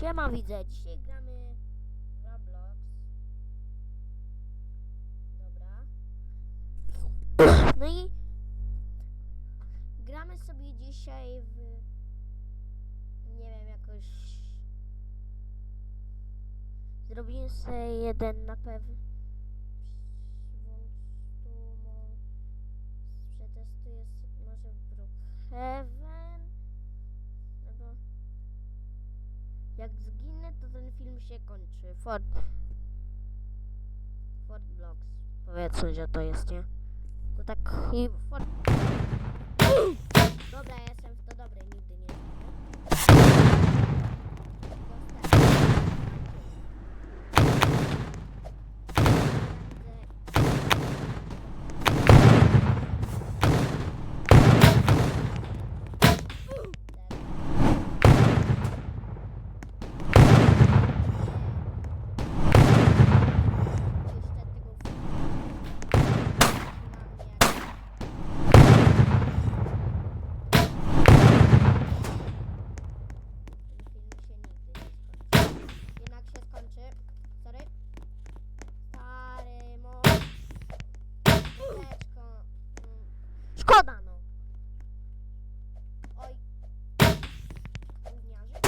Siema widzę, dzisiaj gramy Roblox. Dobra. No i gramy sobie dzisiaj w nie wiem jakoś zrobimy sobie jeden na pewno przetestuję może Brookhaven jak zginę, to ten film się kończy. Fort. Fort Blocks. Powiedzmy, że to jest, nie? To tak Fort.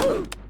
Woo!